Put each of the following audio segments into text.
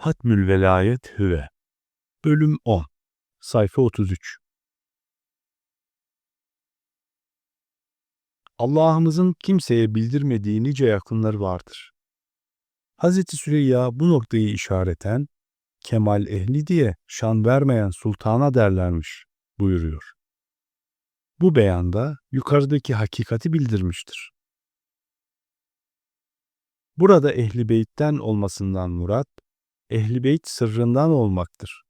Hatmül Velayet Hüve Bölüm 10 Sayfa 33 Allah'ımızın kimseye bildirmediği nice yakınları vardır. Hz. Süreyya bu noktayı işareten, kemal ehli diye şan vermeyen sultana derlermiş buyuruyor. Bu beyanda yukarıdaki hakikati bildirmiştir. Burada ehli beytten olmasından murat, ehli beyt sırrından olmaktır.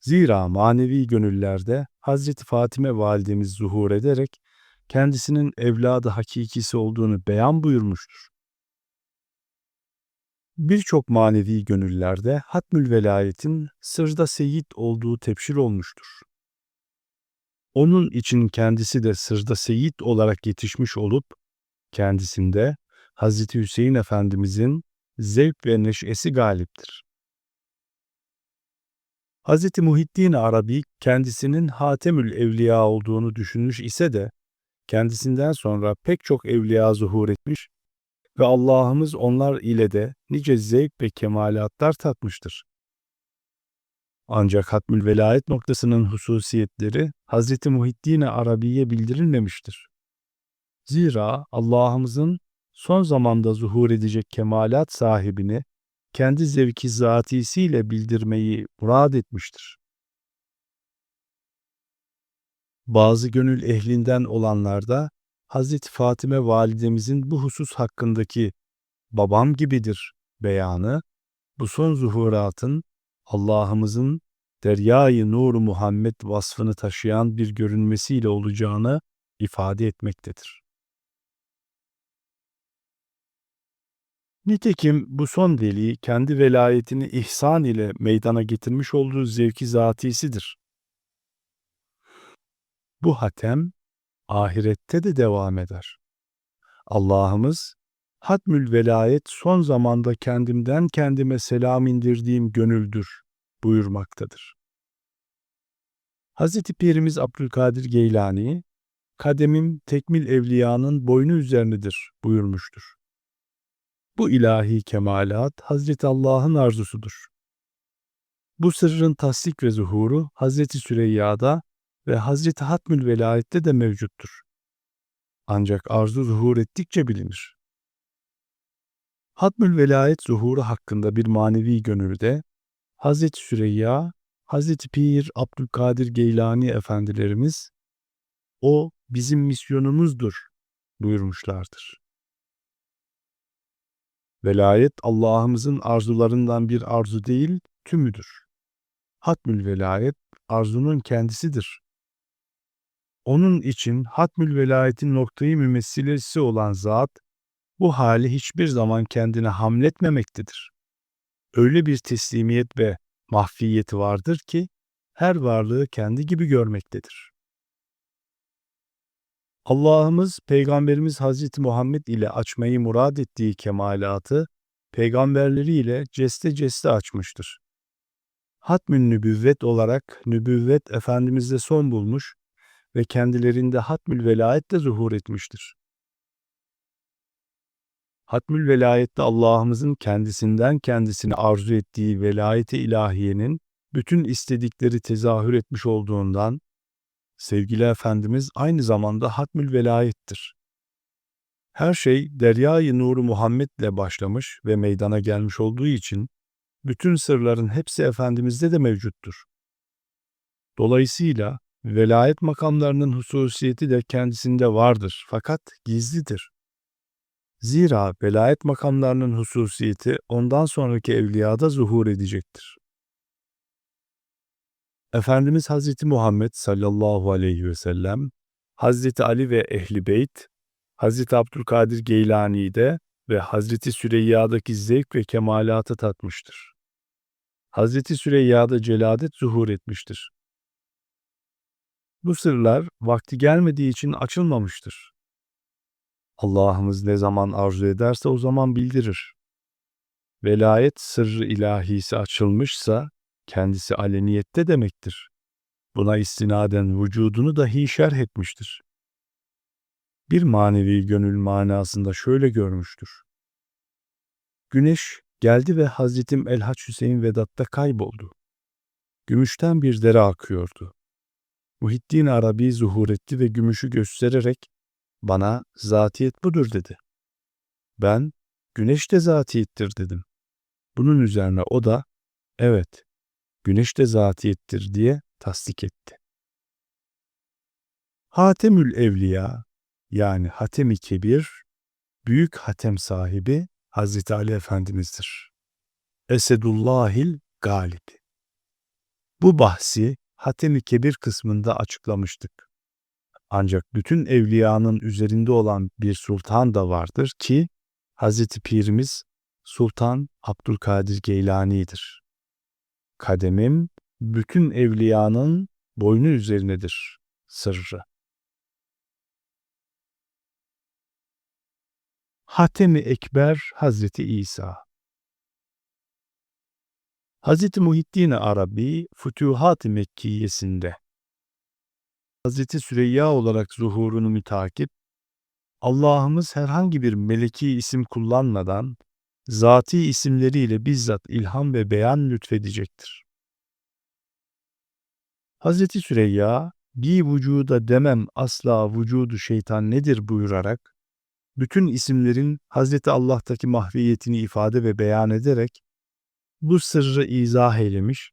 Zira manevi gönüllerde Hazreti Fatime validemiz zuhur ederek kendisinin evladı hakikisi olduğunu beyan buyurmuştur. Birçok manevi gönüllerde Hatmül Velayet'in sırda seyit olduğu tepşir olmuştur. Onun için kendisi de sırda seyit olarak yetişmiş olup, kendisinde Hazreti Hüseyin Efendimizin zevk ve neşesi galiptir. Hazreti Muhiddin Arabi kendisinin Hatemül Evliya olduğunu düşünmüş ise de kendisinden sonra pek çok evliya zuhur etmiş ve Allah'ımız onlar ile de nice zevk ve kemalatlar tatmıştır. Ancak Hatmül Velayet noktasının hususiyetleri Hazreti Muhiddin Arabi'ye bildirilmemiştir. Zira Allah'ımızın son zamanda zuhur edecek kemalat sahibini kendi zevki zatisiyle bildirmeyi murad etmiştir. Bazı gönül ehlinden olanlarda Hazreti Fatime validemizin bu husus hakkındaki babam gibidir beyanı, bu son zuhuratın Allah'ımızın deryayı nur Muhammed vasfını taşıyan bir görünmesiyle olacağını ifade etmektedir. Nitekim bu son veli kendi velayetini ihsan ile meydana getirmiş olduğu zevki zatisidir. Bu hatem ahirette de devam eder. Allah'ımız Hatmül velayet son zamanda kendimden kendime selam indirdiğim gönüldür buyurmaktadır. Hazreti Pirimiz Abdülkadir Geylani, kademim tekmil evliyanın boynu üzerinedir buyurmuştur. Bu ilahi kemalat Hazreti Allah'ın arzusudur. Bu sırrın tasdik ve zuhuru Hazreti Süreyya'da ve Hazreti Hatmül Velayet'te de mevcuttur. Ancak arzu zuhur ettikçe bilinir. Hatmül Velayet zuhuru hakkında bir manevi gönülde Hazreti Süreyya, Hazreti Pir Abdülkadir Geylani efendilerimiz o bizim misyonumuzdur buyurmuşlardır. Velayet Allah'ımızın arzularından bir arzu değil, tümüdür. Hatmül velayet arzunun kendisidir. Onun için Hatmül velayetin noktayı mümessilesi olan zat, bu hali hiçbir zaman kendine hamletmemektedir. Öyle bir teslimiyet ve mahfiyeti vardır ki, her varlığı kendi gibi görmektedir. Allah'ımız Peygamberimiz Hazreti Muhammed ile açmayı murad ettiği kemalatı peygamberleriyle ceste ceste açmıştır. Hatmün nübüvvet olarak nübüvvet Efendimiz'de son bulmuş ve kendilerinde hatmül velayet de zuhur etmiştir. Hatmül velayette Allah'ımızın kendisinden kendisini arzu ettiği velayeti ilahiyenin bütün istedikleri tezahür etmiş olduğundan sevgili Efendimiz aynı zamanda hatmül velayettir. Her şey Derya-i Nuru Muhammed'le başlamış ve meydana gelmiş olduğu için bütün sırların hepsi Efendimiz'de de mevcuttur. Dolayısıyla velayet makamlarının hususiyeti de kendisinde vardır fakat gizlidir. Zira velayet makamlarının hususiyeti ondan sonraki evliyada zuhur edecektir. Efendimiz Hazreti Muhammed sallallahu aleyhi ve sellem, Hazreti Ali ve Ehli Beyt, Hazreti Abdülkadir Geylani'de ve Hazreti Süreyya'daki zevk ve kemalatı tatmıştır. Hazreti Süreyya'da celadet zuhur etmiştir. Bu sırlar vakti gelmediği için açılmamıştır. Allah'ımız ne zaman arzu ederse o zaman bildirir. Velayet sırrı ilahisi açılmışsa kendisi aleniyette demektir. Buna istinaden vücudunu dahi şerh etmiştir. Bir manevi gönül manasında şöyle görmüştür. Güneş Geldi ve Hazretim Elhaç Hüseyin Vedat'ta kayboldu. Gümüşten bir dere akıyordu. Muhittin Arabi zuhur etti ve gümüşü göstererek bana zatiyet budur dedi. Ben güneş de zatiyettir dedim. Bunun üzerine o da evet güneş de zatiyettir diye tasdik etti. Hatemül Evliya yani Hatem-i Kebir, büyük hatem sahibi Hazreti Ali Efendimiz'dir. Esedullahil Galip. Bu bahsi Hatem-i Kebir kısmında açıklamıştık. Ancak bütün evliyanın üzerinde olan bir sultan da vardır ki Hazreti Pirimiz Sultan Abdülkadir Geylani'dir. Kademim bütün evliyanın boynu üzerinedir sırrı. Hatemi Ekber Hazreti İsa Hazreti Muhittin Arabi Fütuhat-ı Mekkiyesinde Hazreti Süreyya olarak zuhurunu mütakip Allah'ımız herhangi bir meleki isim kullanmadan zati isimleriyle bizzat ilham ve beyan lütfedecektir. Hazreti Süreyya, bir vücuda demem asla vücudu şeytan nedir buyurarak, bütün isimlerin Hazreti Allah'taki mahviyetini ifade ve beyan ederek, bu sırrı izah eylemiş,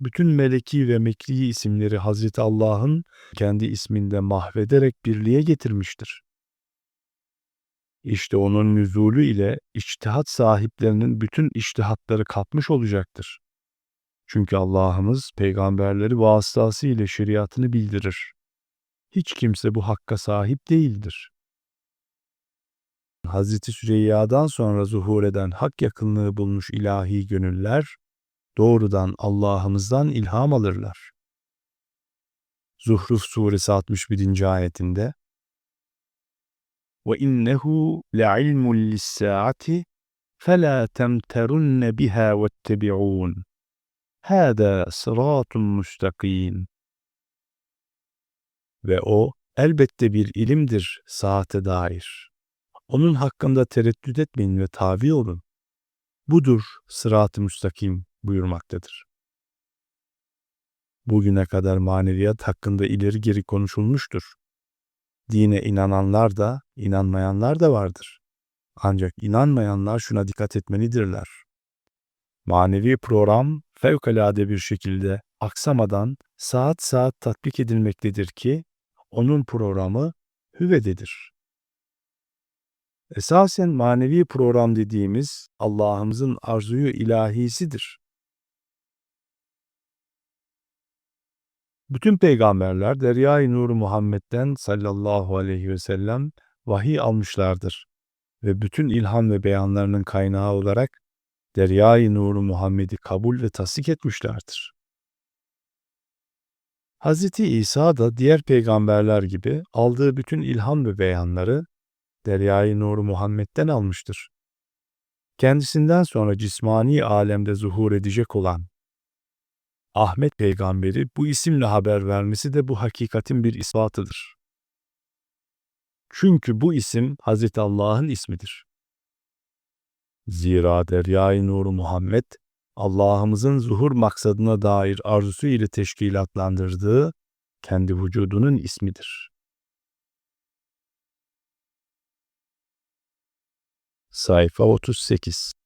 bütün meleki ve mekri isimleri Hazreti Allah'ın kendi isminde mahvederek birliğe getirmiştir. İşte onun nüzulü ile içtihat sahiplerinin bütün içtihatları kalkmış olacaktır. Çünkü Allah'ımız peygamberleri vasıtasıyla şeriatını bildirir. Hiç kimse bu hakka sahip değildir. Hazreti Süreyya'dan sonra zuhur eden hak yakınlığı bulmuş ilahi gönüller, doğrudan Allah'ımızdan ilham alırlar. Zuhruf suresi 61. ayetinde وَإِنَّهُ لَعِلْمٌ لِلسَّاعَةِ فَلَا تَمْتَرُنَّ بِهَا وَاتَّبِعُونَ هَذَا صِرَاطٌ مُسْتَقِيمٌ Ve o elbette bir ilimdir saate dair. Onun hakkında tereddüt etmeyin ve tabi olun. Budur sırat-ı müstakim buyurmaktadır. Bugüne kadar maneviyat hakkında ileri geri konuşulmuştur. Dine inananlar da, inanmayanlar da vardır. Ancak inanmayanlar şuna dikkat etmelidirler. Manevi program fevkalade bir şekilde aksamadan saat saat tatbik edilmektedir ki onun programı hüvededir. Esasen manevi program dediğimiz Allah'ımızın arzuyu ilahisidir. Bütün peygamberler Derya-i Nur Muhammed'den sallallahu aleyhi ve sellem vahiy almışlardır ve bütün ilham ve beyanlarının kaynağı olarak Derya-i Nur Muhammed'i kabul ve tasdik etmişlerdir. Hz. İsa da diğer peygamberler gibi aldığı bütün ilham ve beyanları Derya-i Nur Muhammed'den almıştır. Kendisinden sonra cismani alemde zuhur edecek olan Ahmet peygamberi bu isimle haber vermesi de bu hakikatin bir ispatıdır. Çünkü bu isim Hazreti Allah'ın ismidir. Zira Derya-i Nur Muhammed, Allah'ımızın zuhur maksadına dair arzusu ile teşkilatlandırdığı kendi vücudunun ismidir. Sayfa 38